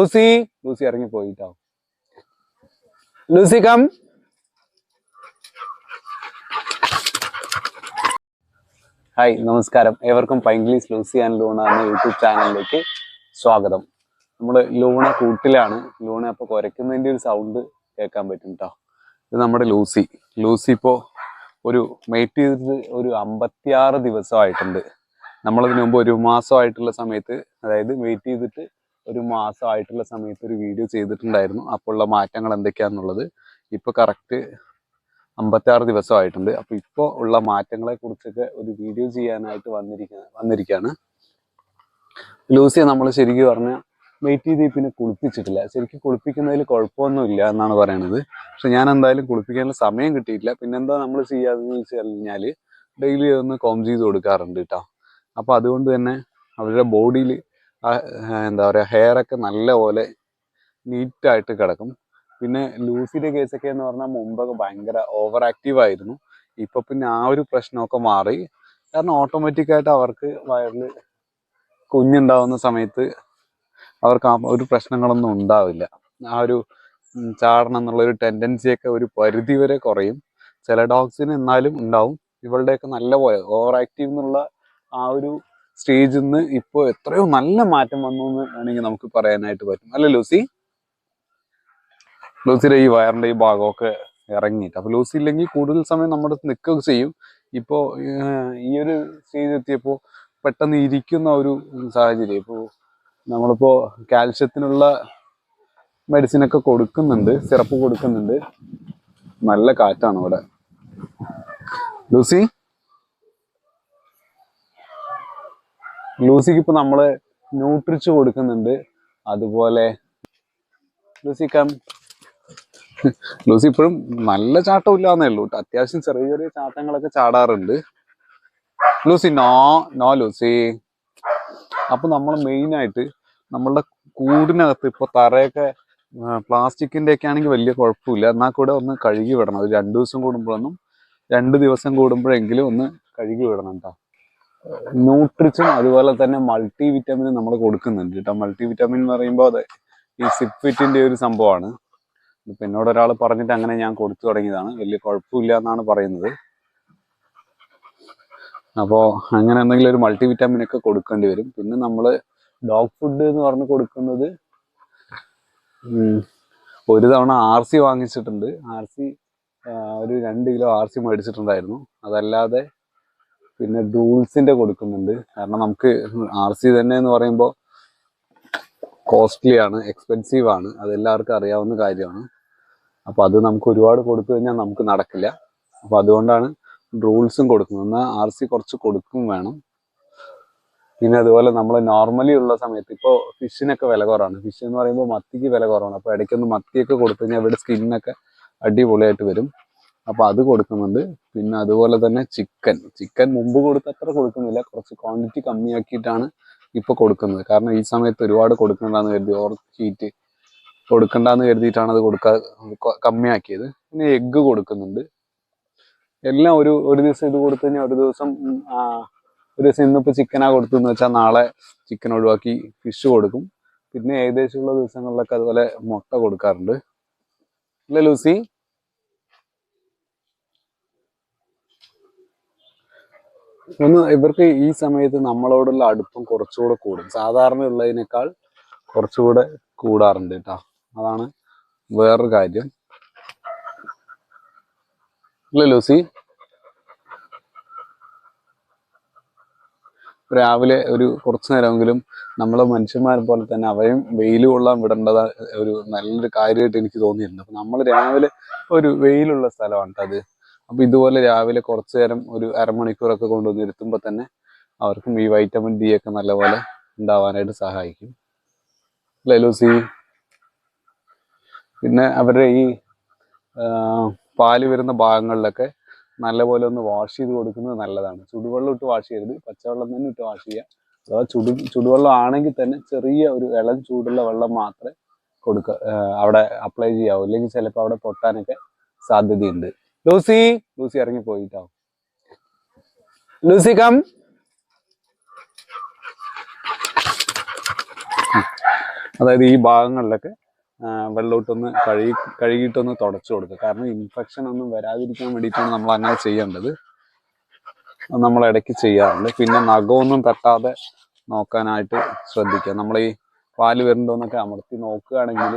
Lucy Lucy ഇറങ്ങി പോയിട്ടോ Lucy come. Hi നമസ്കാരം. ഏവർക്കും പൈങ്കിളീസ് ലൂസി ആൻഡ് ലൂണ എന്ന യൂട്യൂബ് ചാനലിലേക്ക് സ്വാഗതം. നമ്മൾ ലൂണ കൂട്ടിലാണ്. ലൂണ അപ്പോൾ കുരയ്ക്കുന്നതിന്റെ ഒരു സൗണ്ട് കേൾക്കാൻ പറ്റും കേട്ടോ ഇത് നമ്മുടെ ലൂസി. ലൂസി ഇപ്പോൾ ഒരു മെയ്റ്റ് ചെയ്തിട്ട് ഒരു അമ്പത്തിയാറ് ദിവസമായിട്ടുണ്ട്. നമ്മളതിന് മുമ്പ് ഒരു മാസമായിട്ടുള്ള സമയത്ത് അതായത് വെയിറ്റ് ചെയ്തിട്ട് ഒരു മാസമായിട്ടുള്ള സമയത്ത് ഒരു വീഡിയോ ചെയ്തിട്ടുണ്ടായിരുന്നു. അപ്പോൾ ഉള്ള മാറ്റങ്ങൾ എന്തൊക്കെയാണെന്നുള്ളത് ഇപ്പോൾ കറക്റ്റ് അമ്പത്താറ് ദിവസമായിട്ടുണ്ട്. അപ്പോൾ ഇപ്പോ ഉള്ള മാറ്റങ്ങളെ കുറിച്ചൊക്കെ ഒരു വീഡിയോ ചെയ്യാനായിട്ട് വന്നിരിക്കുക വന്നിരിക്കുകയാണ് ലൂസിയെ നമ്മൾ ശരിക്കും പറഞ്ഞാൽ വെയിറ്റ് ചെയ്ത് പിന്നെ കുളിപ്പിച്ചിട്ടില്ല. ശരിക്കും കുളിപ്പിക്കുന്നതിൽ കുഴപ്പമൊന്നുമില്ല എന്നാണ് പറയണത്. പക്ഷെ ഞാൻ എന്തായാലും കുളിപ്പിക്കാനുള്ള സമയം കിട്ടിയിട്ടില്ല. പിന്നെന്താ നമ്മൾ ചെയ്യാതെന്ന് വെച്ച് കഴിഞ്ഞാൽ ഡെയിലി ഒന്ന് കോം ചെയ്ത് കൊടുക്കാറുണ്ട് കേട്ടോ അപ്പോൾ അതുകൊണ്ട് തന്നെ അവരുടെ ബോഡിയിൽ എന്താ പറയുക ഹെയറൊക്കെ നല്ലപോലെ നീറ്റായിട്ട് കിടക്കും. പിന്നെ ലൂസിന്റെ കേസൊക്കെ എന്ന് പറഞ്ഞാൽ മുമ്പൊക്കെ ഭയങ്കര ഓവർ ആക്റ്റീവ് ആയിരുന്നു. ഇപ്പോൾ പിന്നെ ആ ഒരു പ്രശ്നമൊക്കെ മാറി. കാരണം ഓട്ടോമാറ്റിക്കായിട്ട് അവർക്ക് വയറിൽ കുഞ്ഞുണ്ടാവുന്ന സമയത്ത് അവർക്ക് ആ ഒരു പ്രശ്നങ്ങളൊന്നും ഉണ്ടാവില്ല. ആ ഒരു ചാടണം എന്നുള്ള ഒരു ടെൻഡൻസിയൊക്കെ ഒരു പരിധി വരെ കുറയും. ചില ഡോഗ്സിന് എന്നാലും ഉണ്ടാവും. ഇവളുടെയൊക്കെ നല്ല പോലെ ഓവർ ആക്റ്റീവ് എന്നുള്ള ആ ഒരു സ്റ്റേജിൽ നിന്ന് ഇപ്പോൾ എത്രയോ നല്ല മാറ്റം വന്നു എന്ന് വേണമെങ്കിൽ നമുക്ക് പറയാനായിട്ട് പറ്റും. അല്ലേ ലൂസി? ലൂസിയുടെ ഈ വയറിന്റെ ഈ ഭാഗമൊക്കെ ഇറങ്ങിയിട്ട്. അപ്പൊ ലൂസി ഇല്ലെങ്കിൽ കൂടുതൽ സമയം നമ്മുടെ നിൽക്കുകയൊക്കെ ചെയ്യും. ഇപ്പോ ഈ ഒരു സ്റ്റേജ് എത്തിയപ്പോ പെട്ടെന്ന് ഇരിക്കുന്ന ഒരു സാഹചര്യം. ഇപ്പോ നമ്മളിപ്പോ കാൽഷ്യത്തിനുള്ള മെഡിസിൻ ഒക്കെ കൊടുക്കുന്നുണ്ട്. സിറപ്പ് കൊടുക്കുന്നുണ്ട്. നല്ല കാറ്റാണ് ഇവിടെ. ലൂസി? ലൂസിക്ക് ഇപ്പൊ നമ്മൾ ന്യൂട്രിച്ച് കൊടുക്കുന്നുണ്ട്. അതുപോലെ ലൂസി കം ലൂസി ഇപ്പോഴും നല്ല ചാട്ടം ഇല്ലാന്നേ ഉള്ളൂ. അത്യാവശ്യം ചെറിയ ചെറിയ ചാട്ടങ്ങളൊക്കെ ചാടാറുണ്ട്. Lucy no no Lucy. അപ്പൊ നമ്മൾ മെയിൻ ആയിട്ട് നമ്മളുടെ കൂടിനകത്ത് ഇപ്പൊ തറയൊക്കെ പ്ലാസ്റ്റിക്കിന്റെ ഒക്കെ ആണെങ്കിൽ വലിയ കുഴപ്പമില്ല. എന്നാൽ കൂടെ ഒന്ന് കഴുകി വിടണം. ഒരു രണ്ടു ദിവസം കൂടുമ്പോഴൊന്നും രണ്ട് ദിവസം കൂടുമ്പോഴെങ്കിലും ഒന്ന് കഴുകി വിടണം കേട്ടോ ന്യൂട്രിച്ചും അതുപോലെ തന്നെ മൾട്ടി വിറ്റാമിനും നമ്മൾ കൊടുക്കുന്നുണ്ട് കേട്ടോ. മൾട്ടി വിറ്റാമിൻ എന്ന് പറയുമ്പോൾ അത് ഈ സിപ്ഫിറ്റിന്റെ ഒരു സംഭവമാണ്. ഇപ്പൊ എന്നോട് ഒരാൾ പറഞ്ഞിട്ട് അങ്ങനെ ഞാൻ കൊടുത്തു തുടങ്ങിയതാണ്. വലിയ കുഴപ്പമില്ല എന്നാണ് പറയുന്നത്. അപ്പോൾ അങ്ങനെ എന്തെങ്കിലും ഒരു മൾട്ടി വിറ്റാമിൻ ഒക്കെ കൊടുക്കേണ്ടി വരും. പിന്നെ നമ്മൾ ഡോഗ് ഫുഡ് എന്ന് പറഞ്ഞ് കൊടുക്കുന്നത് ഒരു തവണ ആർ സി വാങ്ങിച്ചിട്ടുണ്ട്. ആർ സി ഒരു രണ്ട് കിലോ ആർ സി മേടിച്ചിട്ടുണ്ടായിരുന്നു. അതല്ലാതെ പിന്നെ ഡൂൾസിന്റെ കൊടുക്കുന്നുണ്ട്. കാരണം നമുക്ക് ആർ സി തന്നെ എന്ന് പറയുമ്പോൾ കോസ്റ്റ്ലി ആണ് എക്സ്പെൻസീവ് ആണ്. അതെല്ലാവർക്കും അറിയാവുന്ന കാര്യമാണ്. അപ്പോൾ അത് നമുക്ക് ഒരുപാട് കൊടുത്തു കഴിഞ്ഞാൽ നമുക്ക് നടക്കില്ല. അപ്പോൾ അതുകൊണ്ടാണ് റൂൾസും കൊടുക്കുന്നത്. എന്നാൽ ആർ സി കുറച്ച് കൊടുക്കും വേണം. പിന്നെ അതുപോലെ നമ്മൾ നോർമലി ഉള്ള സമയത്ത് ഇപ്പോൾ ഫിഷിനൊക്കെ വില കുറവാണ്. ഫിഷ് എന്ന് പറയുമ്പോൾ മത്തിക്ക് വില കുറവാണ്. അപ്പോൾ ഇടയ്ക്കൊന്ന് മത്തിയൊക്കെ കൊടുത്തു കഴിഞ്ഞാൽ ഇവിടെ സ്കിന്നൊക്കെ അടിപൊളിയായിട്ട് വരും. അപ്പോൾ അത് കൊടുക്കുന്നുണ്ട്. പിന്നെ അതുപോലെ തന്നെ ചിക്കൻ. ചിക്കൻ മുമ്പ് കൊടുത്ത അത്ര കൊടുക്കുന്നില്ല. കുറച്ച് ക്വാണ്ടിറ്റി കമ്മിയാക്കിയിട്ടാണ് ഇപ്പോൾ കൊടുക്കുന്നത്. കാരണം ഈ സമയത്ത് ഒരുപാട് കൊടുക്കണ്ടെന്ന് കരുതി ഓർ ഹീറ്റ് കൊടുക്കണ്ടെന്ന് കരുതിയിട്ടാണ് അത് കൊടുക്കാ കമ്മിയാക്കിയത്. പിന്നെ എഗ്ഗ് കൊടുക്കുന്നുണ്ട്. എല്ലാം ഒരു ഒരു ദിവസം ഇത് കൊടുത്തു കഴിഞ്ഞാൽ ഒരു ദിവസം ഒരു ദിവസം ഇന്നിപ്പോൾ ചിക്കനാ കൊടുത്തെന്ന് വെച്ചാൽ നാളെ ചിക്കൻ ഒഴിവാക്കി ഫിഷ് കൊടുക്കും. പിന്നെ ഏകദേശമുള്ള ദിവസങ്ങളിലൊക്കെ അതുപോലെ മുട്ട കൊടുക്കാറുണ്ട്. അല്ലേ ലൂസി? ഒന്ന് ഇവർക്ക് ഈ സമയത്ത് നമ്മളോടുള്ള അടുപ്പം കുറച്ചുകൂടെ കൂടും. സാധാരണ ഉള്ളതിനേക്കാൾ കുറച്ചുകൂടെ കൂടാറുണ്ട് കേട്ടോ. അതാണ് വേറൊരു കാര്യം. ഇല്ല ലൂസി? രാവിലെ ഒരു കുറച്ചു നേരമെങ്കിലും നമ്മളെ മനുഷ്യന്മാരെ പോലെ തന്നെ അവയും വെയിൽ കൊള്ളാൻ വിടേണ്ടത് ഒരു നല്ലൊരു കാര്യമായിട്ട് എനിക്ക് തോന്നിയിട്ടുണ്ട്. അപ്പൊ നമ്മൾ രാവിലെ ഒരു വെയിലുള്ള സ്ഥലമാണ് അത്. അപ്പൊ ഇതുപോലെ രാവിലെ കുറച്ചു നേരം ഒരു അരമണിക്കൂറൊക്കെ കൊണ്ടുവന്ന് ഇരുത്തുമ്പോൾ തന്നെ അവർക്കും ഈ വൈറ്റമിൻ ഡി ഒക്കെ നല്ലപോലെ ഉണ്ടാവാനായിട്ട് സഹായിക്കും. അല്ലേ ലൂസി? പിന്നെ അവരുടെ ഈ പാൽ വരുന്ന ഭാഗങ്ങളിലൊക്കെ നല്ലപോലെ ഒന്ന് വാഷ് ചെയ്ത് കൊടുക്കുന്നത് നല്ലതാണ്. ചുടുവെള്ളം ഇട്ട് വാഷ് ചെയ്യരുത്. പച്ചവെള്ളം തന്നെ ഇട്ട് വാഷ് ചെയ്യുക. അഥവാ ചുടു ചുടുവെള്ളം ആണെങ്കിൽ തന്നെ ചെറിയ ഒരു ഇളം ചൂടുള്ള വെള്ളം മാത്രമേ കൊടുക്ക അവിടെ അപ്ലൈ ചെയ്യാവൂ. അല്ലെങ്കിൽ ചിലപ്പോൾ അവിടെ പൊട്ടാനൊക്കെ സാധ്യതയുണ്ട്. ലൂസി ലൂസി ഇറങ്ങി പോയിട്ടോ ലൂസി കം. അതായത് ഈ ഭാഗങ്ങളിലൊക്കെ വെള്ളോട്ടൊന്ന് കഴുകി കഴുകിയിട്ടൊന്ന് തുടച്ചു കൊടുക്കുക. കാരണം ഇൻഫെക്ഷൻ ഒന്നും വരാതിരിക്കാൻ വേണ്ടിയിട്ടാണ് നമ്മൾ അങ്ങനെ ചെയ്യേണ്ടത്. നമ്മൾ ഇടയ്ക്ക് ചെയ്യാറുണ്ട്. പിന്നെ നഖമൊന്നും തട്ടാതെ നോക്കാനായിട്ട് ശ്രദ്ധിക്കുക. നമ്മൾ ഈ പാൽ വരുന്നുണ്ടോന്നൊക്കെ അമർത്തി നോക്കുകയാണെങ്കിൽ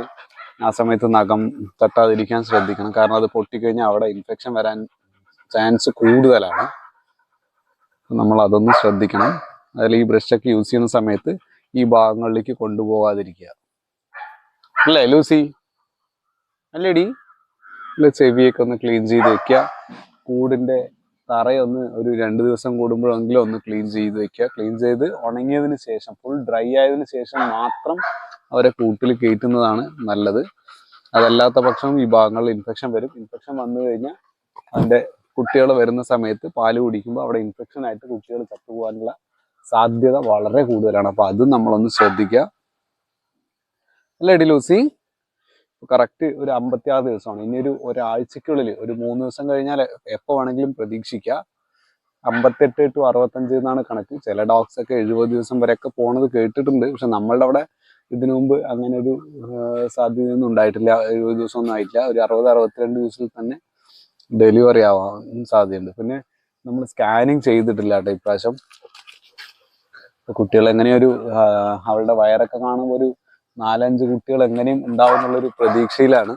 ആ സമയത്ത് നഖം തട്ടാതിരിക്കാൻ ശ്രദ്ധിക്കണം. കാരണം അത് പൊട്ടിക്കഴിഞ്ഞാൽ അവിടെ ഇൻഫെക്ഷൻ വരാൻ ചാൻസ് കൂടുതലാണ്. നമ്മൾ അതൊന്ന് ശ്രദ്ധിക്കണം. അതിൽ ഈ ബ്രഷൊക്കെ യൂസ് ചെയ്യുന്ന സമയത്ത് ഈ ഭാഗങ്ങളിലേക്ക് കൊണ്ടുപോകാതിരിക്കുക അല്ലേ ലൂസി? അല്ലേടി? അല്ലെ ചെവിയൊക്കെ ഒന്ന് ക്ലീൻ ചെയ്ത് വെക്കുക കൂടിന്റെ തറയൊന്ന് ഒരു രണ്ട് ദിവസം കൂടുമ്പോഴെങ്കിലും ഒന്ന് ക്ലീൻ ചെയ്ത് വെക്കുക. ക്ലീൻ ചെയ്ത് ഉണങ്ങിയതിന് ശേഷം ഫുൾ ഡ്രൈ ആയതിന് ശേഷം മാത്രം അവരെ കൂട്ടിൽ കയറ്റുന്നതാണ് നല്ലത്. അതല്ലാത്ത പക്ഷം ഈ ഭാഗങ്ങളിൽ ഇൻഫെക്ഷൻ വരും. ഇൻഫെക്ഷൻ വന്നു കഴിഞ്ഞാൽ അതിന്റെ കുട്ടികൾ വരുന്ന സമയത്ത് പാൽ കുടിക്കുമ്പോൾ അവിടെ ഇൻഫെക്ഷൻ ആയിട്ട് കുട്ടികൾ ചത്തുപോകാനുള്ള സാധ്യത വളരെ കൂടുതലാണ്. അപ്പൊ അത് നമ്മളൊന്ന് ശ്രദ്ധിക്കുക. അല്ലേ എടി ലൂസി കറക്റ്റ് ഒരു അമ്പത്തി ആറ് ദിവസമാണ്. ഇനി ഒരു ഒരാഴ്ചക്കുള്ളിൽ ഒരു മൂന്ന് ദിവസം കഴിഞ്ഞാൽ എപ്പോൾ വേണമെങ്കിലും പ്രതീക്ഷിക്കുക അമ്പത്തെട്ട് ടു അറുപത്തഞ്ച് എന്നാണ് കണക്ക്. ചില ഡോഗ്സ് ഒക്കെ എഴുപത് ദിവസം വരെയൊക്കെ പോണത് കേട്ടിട്ടുണ്ട്. പക്ഷെ നമ്മളുടെ അവിടെ ഇതിനു മുമ്പ് അങ്ങനെ ഒരു സാധ്യതയൊന്നും ഉണ്ടായിട്ടില്ല. എഴുപത് ദിവസം ഒന്നും ആയിട്ടില്ല. ഒരു അറുപത് അറുപത്തിരണ്ട് ദിവസത്തിൽ തന്നെ ഡെലിവറി ആവാൻ സാധ്യതയുണ്ട്. പിന്നെ നമ്മൾ സ്കാനിങ് ചെയ്തിട്ടില്ല കേട്ടോ ഇപ്രാവശ്യം. കുട്ടികൾ എങ്ങനെയൊരു അവളുടെ വയറൊക്കെ കാണുമ്പോൾ ഒരു നാലഞ്ച് കുട്ടികൾ എങ്ങനെയും ഉണ്ടാവും എന്നുള്ളൊരു പ്രതീക്ഷയിലാണ്.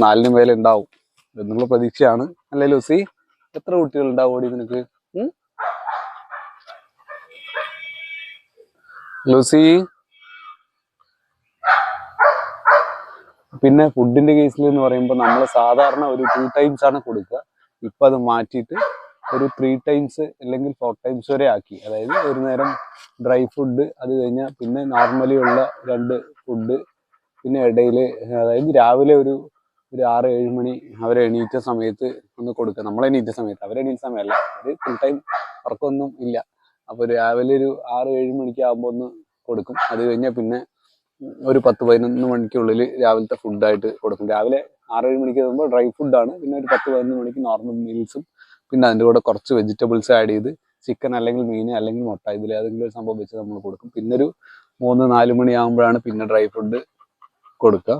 നാലിന് മേലെ ഉണ്ടാവും എന്നുള്ള പ്രതീക്ഷയാണ്. അല്ലേ ലൂസി? എത്ര കുട്ടികൾ ഉണ്ടാവും ഓടി നിനക്ക്? ലൂസി? പിന്നെ ഫുഡിന്റെ കേസിൽ എന്ന് പറയുമ്പോൾ നമ്മൾ സാധാരണ ഒരു ടു ടൈംസ് ആണ് കൊടുക്കുക. ഇപ്പൊ അത് മാറ്റിയിട്ട് ഒരു ത്രീ ടൈംസ് അല്ലെങ്കിൽ ഫോർ ടൈംസ് വരെ ആക്കി. അതായത് ഒരു നേരം ഡ്രൈ ഫുഡ് അത് കഴിഞ്ഞാൽ പിന്നെ നോർമലി ഉള്ള രണ്ട് ഫുഡ് പിന്നെ ഇടയിൽ അതായത് രാവിലെ ഒരു ഒരു ആറ് ഏഴ് മണി അവരെ എണീറ്റ സമയത്ത് ഒന്ന് കൊടുക്കുക നമ്മൾ എണീറ്റ സമയത്ത് അവർ എണീറ്റ സമയമല്ല. ഒരു ഫുൾ ടൈം ഉറക്കമൊന്നും ഇല്ല. അപ്പോൾ രാവിലെ ഒരു ആറ് ഏഴ് മണിക്ക് ആകുമ്പോൾ ഒന്ന് കൊടുക്കും. അത് കഴിഞ്ഞാൽ പിന്നെ ഒരു പത്ത് പതിനൊന്ന് മണിക്കുള്ളിൽ രാവിലത്തെ ഫുഡായിട്ട് കൊടുക്കും. രാവിലെ ആറേഴ് മണിക്ക് ആകുമ്പോൾ ഡ്രൈ ഫുഡാണ് പിന്നെ ഒരു പത്ത് പതിനൊന്ന് മണിക്ക് നോർമൽ മീൽസും പിന്നെ അതിന്റെ കൂടെ കുറച്ച് വെജിറ്റബിൾസ് ആഡ് ചെയ്ത് ചിക്കൻ അല്ലെങ്കിൽ മീൻ അല്ലെങ്കിൽ മുട്ട ഇതിൽ ഏതെങ്കിലും ഒരു സംഭവം വെച്ച് നമ്മൾ കൊടുക്കും. പിന്നെ ഒരു മൂന്ന് നാല് മണിയാകുമ്പോഴാണ് പിന്നെ ഡ്രൈ ഫുഡ് കൊടുക്കുക.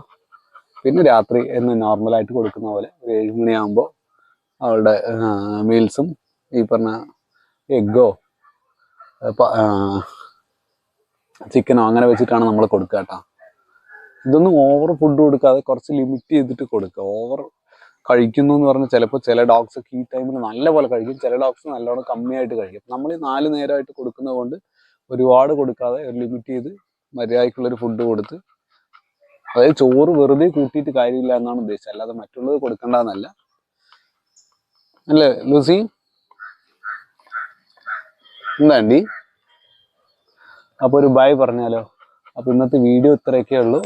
പിന്നെ രാത്രി എന്ന് നോർമലായിട്ട് കൊടുക്കുന്ന പോലെ ഒരു ഏഴ് മണിയാകുമ്പോൾ അവളുടെ മീൽസും ഈ പറഞ്ഞ എഗ്ഗോ ചിക്കനോ അങ്ങനെ വെച്ചിട്ടാണ് നമ്മൾ കൊടുക്കുക കേട്ടോ. ഇതൊന്നും ഓവർ ഫുഡ് കൊടുക്കാതെ കുറച്ച് ലിമിറ്റ് ചെയ്തിട്ട് കൊടുക്കുക. ഓവർ കഴിക്കുന്നു എന്ന് പറഞ്ഞാൽ ചിലപ്പോൾ ചില ഡോഗ്സ് ഒക്കെ ഈ ടൈമിൽ നല്ലപോലെ കഴിക്കും. ചില ഡോഗ്സ് നല്ലോണം കമ്മിയായിട്ട് കഴിക്കും. നമ്മൾ ഈ നാല് നേരമായിട്ട് കൊടുക്കുന്നത് കൊണ്ട് ഒരുപാട് കൊടുക്കാതെ ഒരു ലിമിറ്റ് ചെയ്ത് മര്യാദയ്ക്കുള്ളൊരു ഫുഡ് കൊടുത്ത് അതായത് ചോറ് വെറുതെ കൂട്ടിയിട്ട് കാര്യമില്ല എന്നാണ് ഉദ്ദേശിച്ചത്. അല്ലാതെ മറ്റുള്ളത് കൊടുക്കണ്ടെന്നല്ല. അല്ലേ ലൂസി? എന്താണ്ടി അപ്പൊ ഒരു ബൈ പറഞ്ഞാലോ? അപ്പൊ ഇന്നത്തെ വീഡിയോ ഇത്രയൊക്കെ ഉള്ളൂ.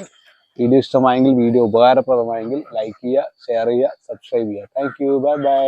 വീഡിയോ ഇഷ്ടമായെങ്കിൽ വീഡിയോ ഉപകാരപ്രദമായെങ്കിൽ ലൈക്ക് ചെയ്യുക ഷെയർ ചെയ്യുക സബ്സ്ക്രൈബ് ചെയ്യുക. Thank you bye bye